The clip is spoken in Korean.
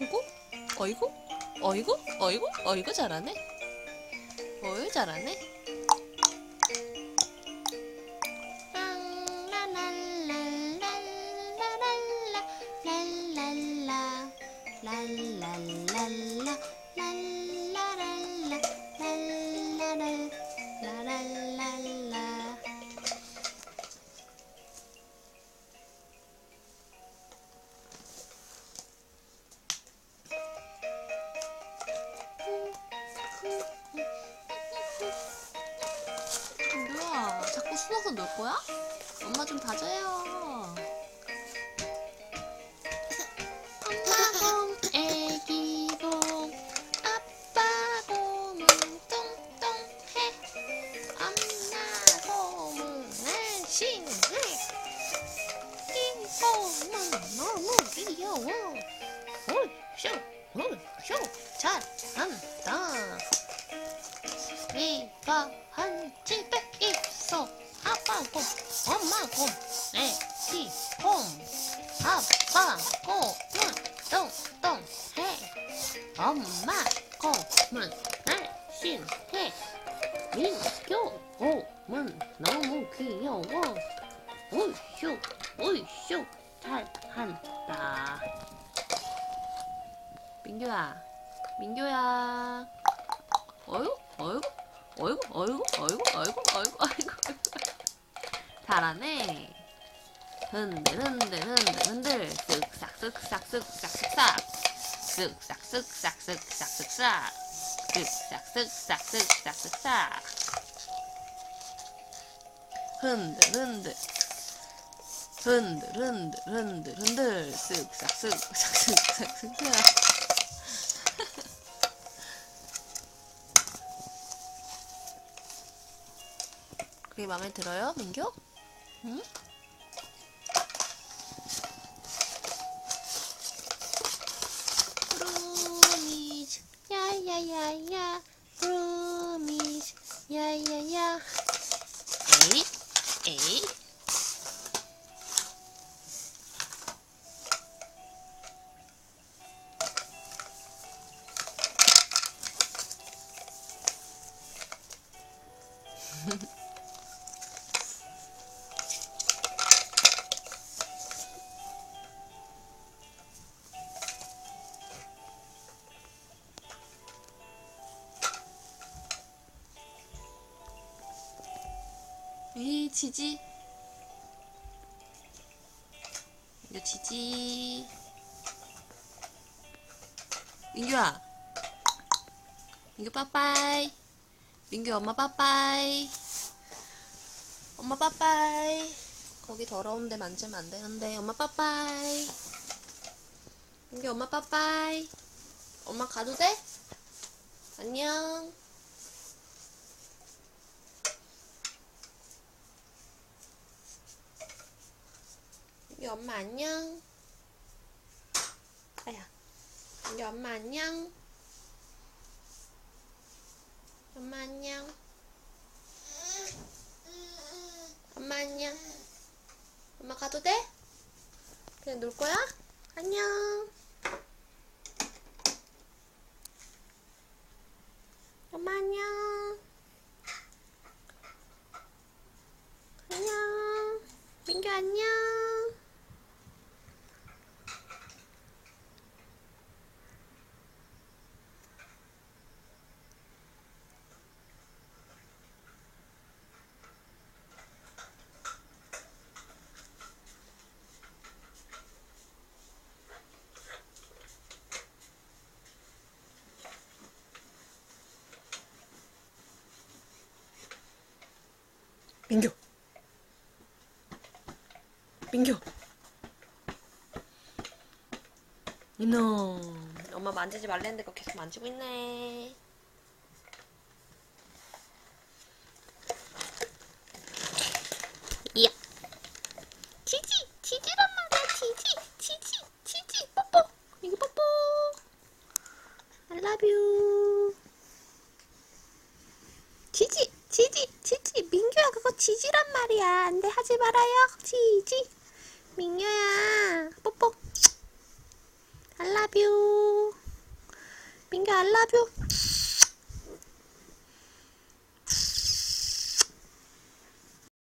어이구, 어이구, 어이구, 어이구, 어이구? 잘하네. 어이 잘하네. 숨어서 놀 거야? 엄마 좀 봐줘요. 엄마 곰 애기 곰 아빠 곰은 똥똥해. 엄마 곰은 날씬해. 이 곰은 너무 귀여워. 오쇼 오쇼 잘한다. 이가 한 집에 있어 아빠 곰 엄마고 애기 곰 아빠고 눈똥똥해. 엄마고 문 날씬해. 민규 꿈은 너무 귀여워. 우슈 우슈 잘한다. 민규야 민규야. 어이구 어이구 어이구 어이구 어이구 어이구 어이구. 잘하네 흔들 흔들 흔들 흔들. 쓱싹 쓱싹 쓱싹 쓱싹. 쓱싹 쓱싹 쓱싹 쓱싹. 쓱싹 쓱싹 쓱싹 쓱싹. 흔들 흔들. 흔들 흔들 흔들 흔들. 쓱싹 쓱싹 쓱싹 쓱싹. 그게 마음에 들어요, 민규? Hmm? Yeah, yeah, yeah, yeah. Broomies, yeah, yeah, yeah. Hey, hey. Mm-hmm. 이 지지. 이거 지지. 민규야. 민규 빠빠이. 민규 엄마 빠빠이. 엄마 빠빠이. 거기 더러운데 만지면 안 되는데. 엄마 빠빠이. 민규 엄마 빠빠이. 엄마 가도 돼? 안녕 민규 엄마 안녕. 아야 민규 엄마 안녕. 엄마 안녕. 엄마 안녕. 엄마 가도 돼? 그냥 놀 거야? 안녕. 엄마 안녕. 안녕. 민규 안녕 민규. 민규. 이놈 엄마 만지지 말랬는데 그거 계속 만지고 있네. 이야. 지지 지지란 말이야. 지지 지지 지지. 뽀뽀. 민규 뽀뽀. I love you. 지지 지지 지지란 말이야. 안 돼, 하지 말아요. 지지. 민요야. 뽀뽀. 알라뷰. 민규, 알라뷰.